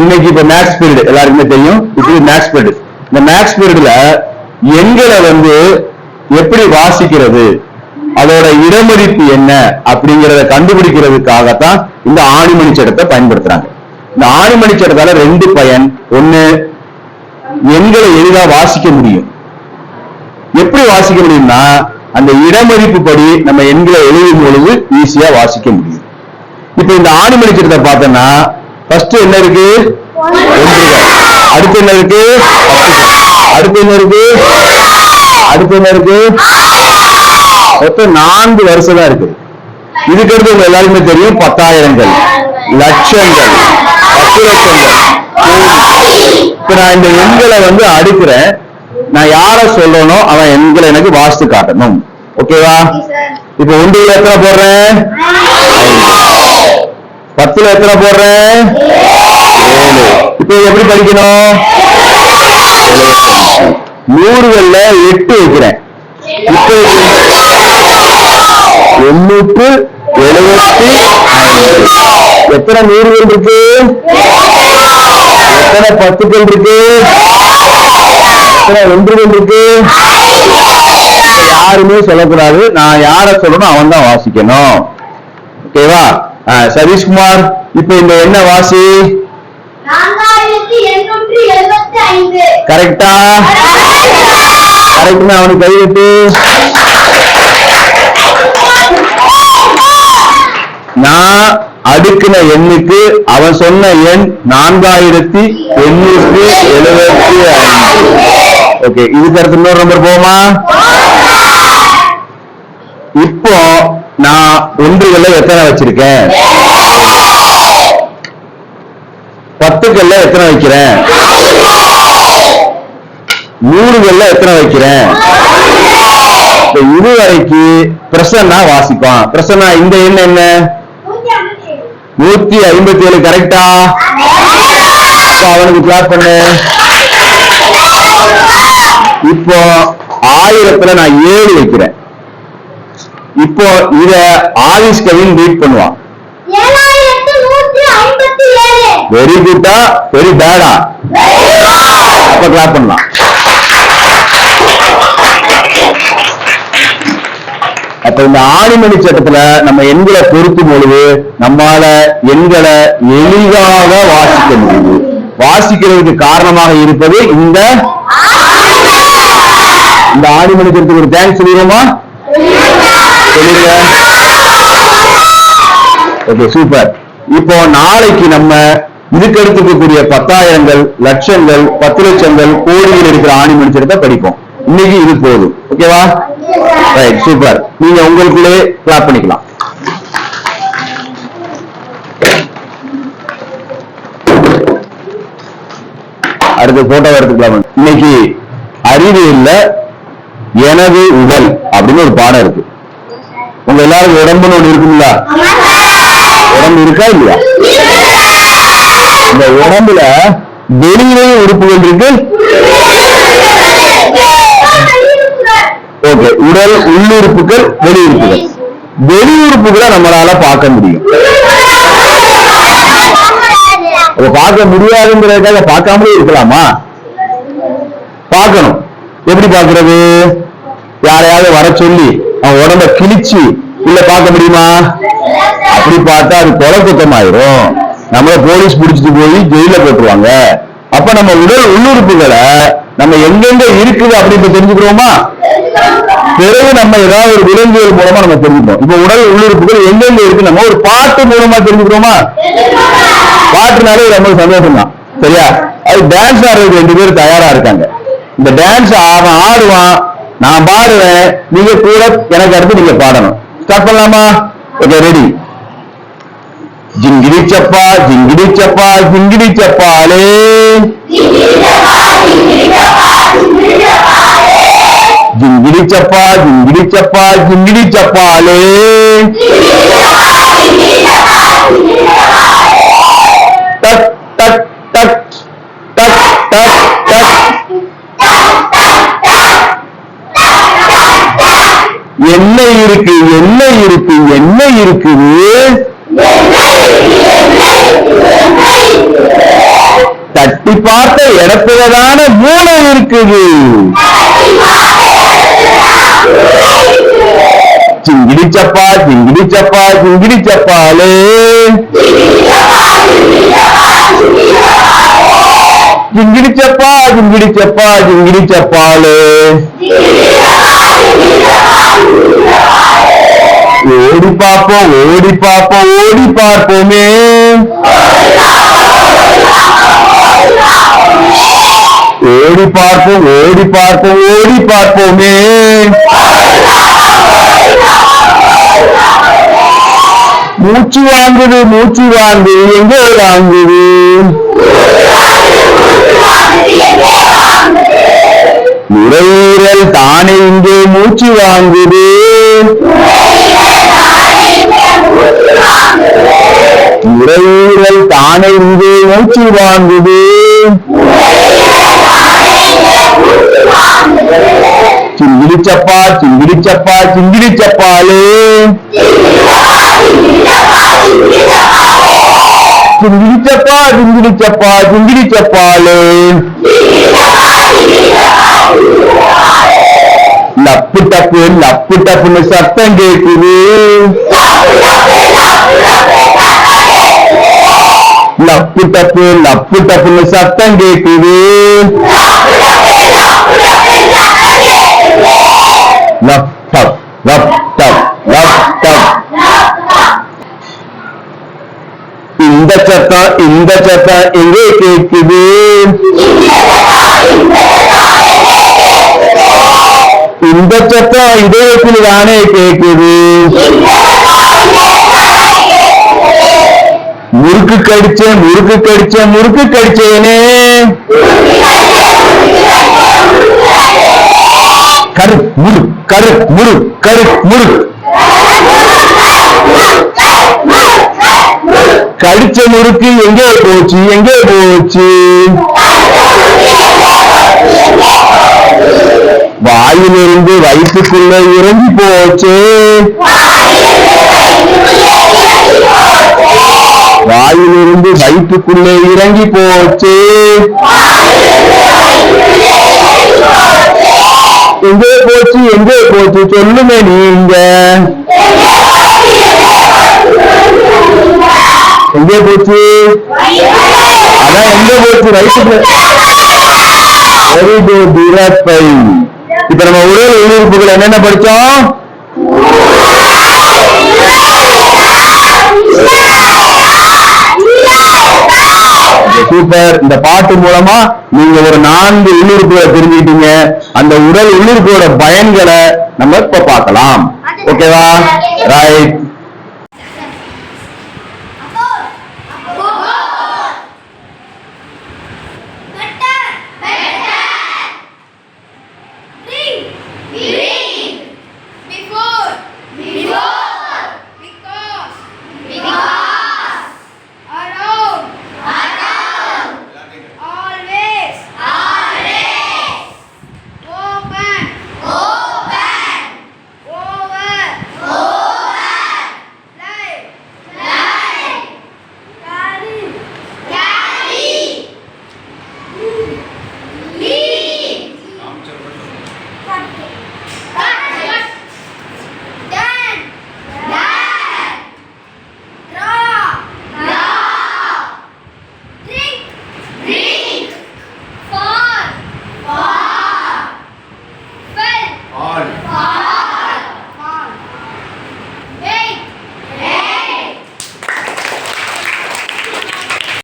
இன்னைக்கு இப்ப maths period எல்லாருக்குமே தெரியும். இது மேக்ஸ் பீரியட் இந்த மேக்ஸ் பீரியட்ல எண்களை வந்து எப்படி வாசிக்கிறது? அதோட இடமதிப்பு என்ன? அப்படிங்கறத கண்டுபிடிக்கிறதுக்காகத்தான் இந்த ஆணிமணி சட்டத்தை பயன்படுத்துறாங்க. இந்த ஆணிமணி சட்டத்தால ரெண்டு பயன். ஒண்ணு எண்களை எளிதா வாசிக்க முடியும். எப்படி வாசிக்க முடியும்னா அந்த இடமதிப்பு படி நம்ம எண்களை எழுதும் பொழுது ஈஸியா வாசிக்க முடியும். இப்ப இந்த ஆணிமணி சட்டத்தை பார்த்தோம்னா ஃபர்ஸ்ட் என்ன இருக்கு? அடுத்து என்ன இருக்கு. அடுத்து என்ன இருக்கு? அடுத்து என்ன இருக்கு? மொத்தம் நான்கு வருஷம் தான் இருக்குது இதுக்கு அடுத்து உங்க எல்லாருக்குமே தெரியும் பத்தாயிரங்கள் லட்சங்கள் பத்து லட்சங்கள். இப்ப நான் இந்த எண்களை வந்து அடுக்கிறேன். நான் யார சொல்லணும் அவன் எண்களை எனக்கு வாசித்து காட்டணும். ஓகேவா இப்ப ஒன்றுல எத்தனை போடுறேன்? பத்துல எத்தனை போடுறேன் ஏழு. இப்ப எப்படி படிக்கணும்? நூறுகள்ல எட்டு வைக்கிறேன். இப்ப எண்ணூற்று எழுபத்தி ஐந்து. எத்தனை நூறுகள் இருக்கு? எத்தனை பத்துக்கள் இருக்கு? எத்தனை ஒன்றுகள் இருக்கு? யாருமே சொல்லக்கூடாது. நான் யார சொல்லணும் அவன் தான் வாசிக்கணும். ஓகேவா? சதீஷ்குமார் இப்ப இந்த என்ன வாசி? கரெக்டா? கரெக்ட்னா அவனுக்கு கைவிட்டு. நான் அடுக்கின எண்ணுக்கு அவன் சொன்ன எண் நான்காயிரத்தி எண்ணூற்றி எழுபத்தி ஐந்து. ஓகே இதுக்கு அடுத்து இன்னொரு நம்பர் போமா இப்போ நான் ஒன்றுகள்ல எத்தனை வச்சிருக்கேன்? பத்துக்கள்ல எத்தனை வைக்கிறேன்? நூறுகள்ல எத்தனை வைக்கிறேன்? இதுவரைக்கு பிரசன்னா வாசிப்பான். பிரசன்னா இந்த எண் என்ன? நூத்தி ஐம்பத்தி ஏழு கரெக்டா அவனுக்கு கிளாஸ் பண்ணு. இப்போ ஆயிரத்துல நான் ஏழு வைக்கிறேன். இப்போ இத ஆதிஷ் கவின் ரீட் பண்ணுவான். வெரி குட்டா வெரி பேடா அப்ப கிளாப் பண்ணலாம். அப்ப இந்த ஆணிமணி சட்டத்துல நம்ம எண்களை பொருத்தும் பொழுது நம்மால எண்களை எளிதாக வாசிக்க முடியுது. வாசிக்கிறதுக்கு காரணமாக இருப்பது இந்த இந்த ஆணிமணி சட்டத்துக்கு ஒரு தேங்க்ஸ் சொல்லிடுவோமா ஓகே சூப்பர் இப்போ நாளைக்கு நம்ம இதுக்கு இருக்கக்கூடிய பத்தாயிரங்கள் லட்சங்கள் பத்து லட்சங்கள் கோடியில் இருக்கிற ஆணி சட்டத்தை படிப்போம். இன்னைக்கு இது போதும். ஓகேவா ரைட் சூப்பர் நீங்க உங்களுக்குள்ளே கிளாப் பண்ணிக்கலாம். அடுத்து போட்டோ எடுத்துக்கலாம் இன்னைக்கு அறிவு இல்ல எனது உடல் அப்படின்னு ஒரு பாடம் இருக்கு. உங்க எல்லாருக்கும் உடம்புன்னு ஒண்ணு இருக்குங்களா உடம்பு இருக்கா இல்லையா? இந்த உடம்புல வெளியிலேயும் உறுப்புகள் இருக்கு. ஓகே உடல் உள்ளுறுப்புகள் வெளியுறுப்புகள். வெளியுறுப்புகளை நம்மளால பார்க்க முடியும். பார்க்க முடியாதுங்கிறதுக்காக பார்க்காமலே இருக்கலாமா? பார்க்கணும். எப்படி பார்க்கிறது? யாரையாவது வர சொல்லி அவன் உடம்ப கிழிச்சு இல்ல பார்க்க முடியுமா? அப்படி பார்த்தா அது கொலை குத்தமாயிரும். நம்மள போலீஸ் பிடிச்சிட்டு போய் ஜெயில போட்டுருவாங்க. அப்ப நம்ம உடல் உள்ளுறுப்புகளை நம்ம எங்கெங்க இருக்குது அப்படின்னு தெரிஞ்சுக்கிறோமா? பிறகு நம்ம ஏதாவது ஒரு விலங்குகள் மூலமா நம்ம தெரிஞ்சுப்போம். இப்ப உடல் உள்ளுறுப்புகள் எங்கெங்க இருக்கு நம்ம ஒரு பாட்டு மூலமா தெரிஞ்சுக்கிறோமா? பாட்டுனாலே ரொம்ப சந்தோஷம் தான் சரியா? அது டான்ஸ் ஆடுறதுக்கு ரெண்டு பேரும் தயாரா இருக்காங்க. இந்த டான்ஸ் அவன் ஆடுவான். நான் பாடுவேன். நீங்க கூட எனக்கு அடுத்து நீங்க பாடணும். ஸ்டார்ட் பண்ணலாமா ஓகே ரெடி ஜிங்கிடி சப்பா ஜிங்கிடி சப்பா ஜிங்கிடி சப்பாலே ஜிங்கிடி சப்பா ஜிங்கிடி சப்பா ஜிங்கிடி சப்பாலே இருக்கு என்ன இருக்கு என்ன இருக்குது? தட்டி பார்த்த இடத்துலதான மூளை இருக்குது. சிங்கிடி சப்பா சிங்கிடி சப்பா சிங்கிடி சப்பாலே. சிங்கிடி சப்பா சிங்கிடி சப்பா சிங்கிடி சப்பாலே. ஓடி பார்ப்போம் ஓடி பார்ப்போம் ஓடி பார்ப்போமே ஓடி பார்ப்போம் ஓடி பார்ப்போம் ஓடி பார்ப்போமே மூச்சு வாங்குது மூச்சு வாங்குது எங்கே வாங்குது. நுரையீரல் தானே இங்கே மூச்சு வாங்குது. நுரையீரல் தானே இங்கே மூச்சு வாழ்ந்தது சிங்கிடிச்சப்பா சிங்கிடிச்சப்பா சிங்கிடிச்சப்பாலே சிங்கிடிச்சப்பா சிங்கிடிச்சப்பா சிங்கிடிச்சப்பாலே லப்பு டப்பு லப்பு டப்புன்னு சத்தம் கேட்குது லப்பு டப்பு லப்பு டப்புன்னு சத்தம் கேட்குது lub dub lub dub lub dub இந்த சத்தம் இந்த சத்தம் எங்கே கேட்குது இந்த சத்தம் இதயத்தில் தானே கேட்குது முறுக்கு கடிச்ச முறுக்கு கடிச்ச முறுக்கு கடிச்சேனே. கரு முரு கரு முரு கரு முரு கடிச்ச முறுக்கு எங்கே போச்சு எங்கே போச்சு? வாயிலிருந்து வயிற்றுக்குள்ள இறங்கி போச்சு. வாயிலிருந்து வயிற்றுக்குள்ளே இறங்கி போச்சு. எங்கே போச்சு எங்கே போச்சு சொல்லுங்க நீங்க. எங்கே போச்சு? அதான் எங்க போச்சு வயிற்றுக்குள்ள. வெரி குட் இப்ப நம்ம உடல் உயிர்ப்புகள் என்னென்ன படிச்சோம் சூப்பர். இந்த பாட்டு மூலமா நீங்க ஒரு நான்கு உள்ளுறுப்புகளை தெரிஞ்சுக்கிட்டீங்க அந்த உடல் உள்ளுறுப்போட பயன்களை நம்ம இப்ப பார்க்கலாம். ஓகேவா ரைட்